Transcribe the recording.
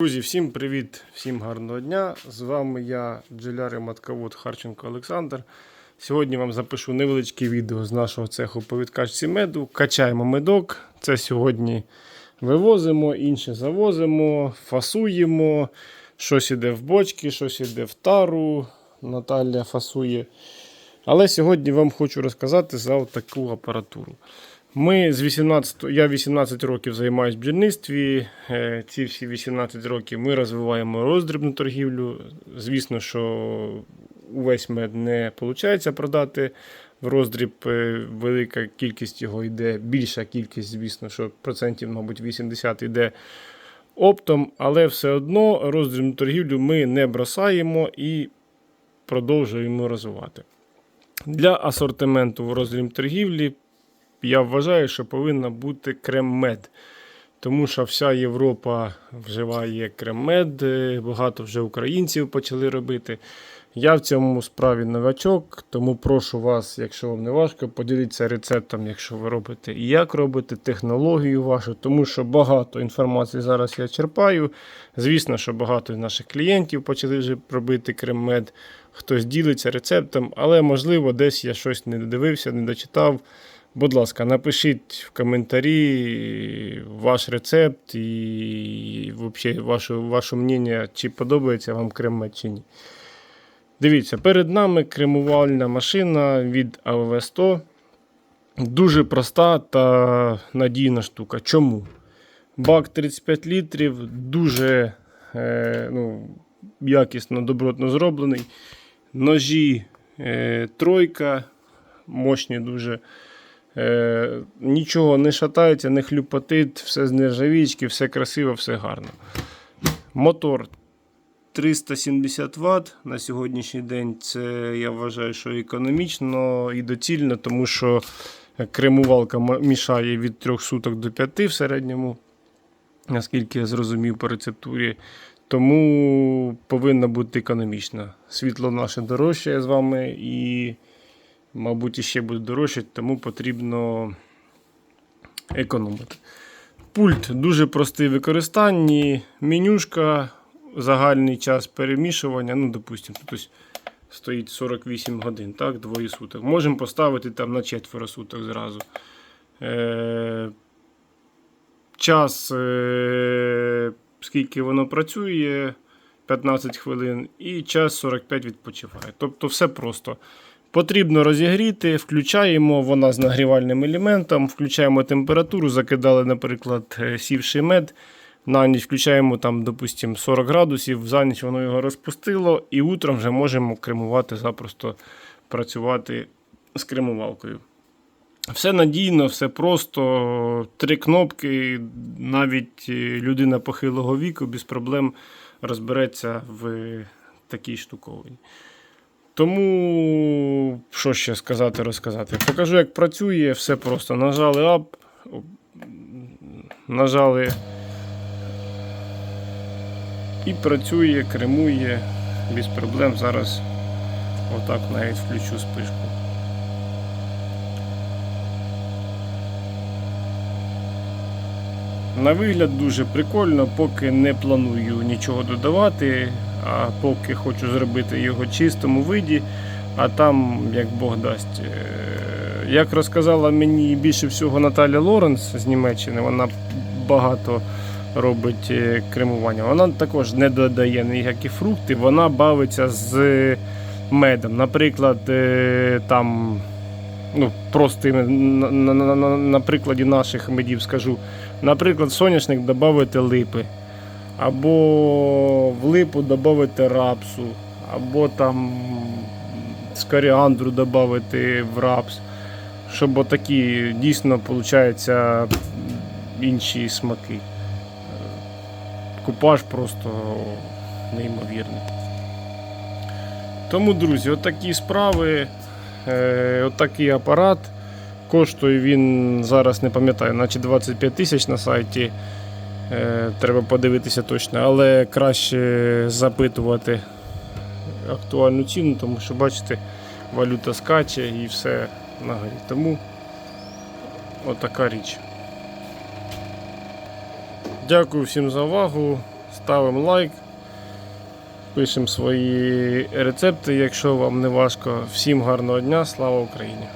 Друзі, всім привіт, всім гарного дня. З вами я, бджоляр матковод Харченко Олександр. Сьогодні вам запишу невеличке відео з нашого цеху по відкачці меду. Качаємо медок. Це сьогодні вивозимо, інше завозимо, фасуємо. Щось іде в бочки, щось іде в тару. Наталя фасує. Але сьогодні вам хочу розказати за таку апаратуру. Ми з 18, я 18 років займаюся в бджільництві. Е, Ці всі 18 років ми розвиваємо роздрібну торгівлю. Звісно, що увесь мед не виходить продати в роздріб. Е, Велика кількість його йде, більша кількість, звісно, що процентів, мабуть, 80 йде оптом, але все одно роздрібну торгівлю ми не бросаємо і продовжуємо розвивати. Для асортименту в роздрібній торгівлі я вважаю, що повинна бути крем-мед. Тому що вся Європа вживає крем-мед, е, багато вже українців почали робити. Я в цьому справі новачок, тому прошу вас, якщо вам не важко, поділіться рецептом, якщо ви робите і як робите, технологію вашу, тому що багато інформації зараз я черпаю. Звісно, що багато з наших клієнтів почали вже робити крем-мед, хтось ділиться рецептом, але можливо десь я щось не додивився, не дочитав. Будь ласка, напишіть в коментарі ваш рецепт і взагалі ваше, ваше мнення, чи подобається вам крем чи ні. Дивіться, перед нами кремувальна машина від АВВ-100. Дуже проста та надійна штука. Чому? Бак 35 літрів, дуже е, ну, якісно, добротно зроблений. Ножі е, тройка, мощні дуже. Е, нічого не шатається, не хлюпотить, все з нержавічки, все красиво, все гарно. Мотор 370 Вт. На сьогоднішній день це я вважаю, що економічно і доцільно, тому що кремувалка мішає від 3 суток до 5 в середньому, наскільки я зрозумів по рецептурі. Тому повинна бути економічна. Світло наше дорожче з вами і мабуть, іще буде дорожче, тому потрібно економити. Пульт дуже простий в використанні. Менюшка, загальний час перемішування. Ну, допустимо, тут стоїть 48 годин, так, двоє суток. Можемо поставити там на четверо суток зразу. Е- час, е- скільки воно працює, 15 хвилин, і час 45 відпочиває. Тобто все просто. Потрібно розігріти, включаємо вона з нагрівальним елементом, включаємо температуру, закидали, наприклад, е, сівший мед. На ніч включаємо там, допустимо, 40 градусів, за ніч воно його розпустило, і утром вже можемо кремувати, запросто працювати з кремувалкою. Все надійно, все просто. Три кнопки, навіть е, людина похилого віку без проблем розбереться в такій штуковині. Тому, що ще сказати, розказати. Покажу, як працює, все просто. Нажали Up, нажали і працює, кремує без проблем. Зараз отак навіть включу спишку. На вигляд дуже прикольно, поки не планую нічого додавати, а поки хочу зробити його чистому виді, а там як Бог дасть. Е, Як розказала мені більше всього Наталя Лоренс з Німеччини, вона багато робить е, кремування. Вона також не додає ніякі фрукти, вона бавиться з медом. Наприклад, е, там. Ну, просто на, на, на, на, прикладі наших медів скажу. Наприклад, соняшник додати липи, або в липу додати рапсу, або там з коріандру додати в рапс, щоб отакі дійсно виходить інші смаки. Купаж просто неймовірний. Тому, друзі, отакі справи, е, отакий апарат. Коштує він зараз не пам'ятаю, наче 25 тисяч на сайті. Е, треба подивитися точно, але краще запитувати актуальну ціну, тому що бачите, валюта скаче і все на горі. Тому отака річ. Дякую всім за увагу. ставимо лайк, пишемо свої рецепти, якщо вам не важко. Всім гарного дня, слава Україні!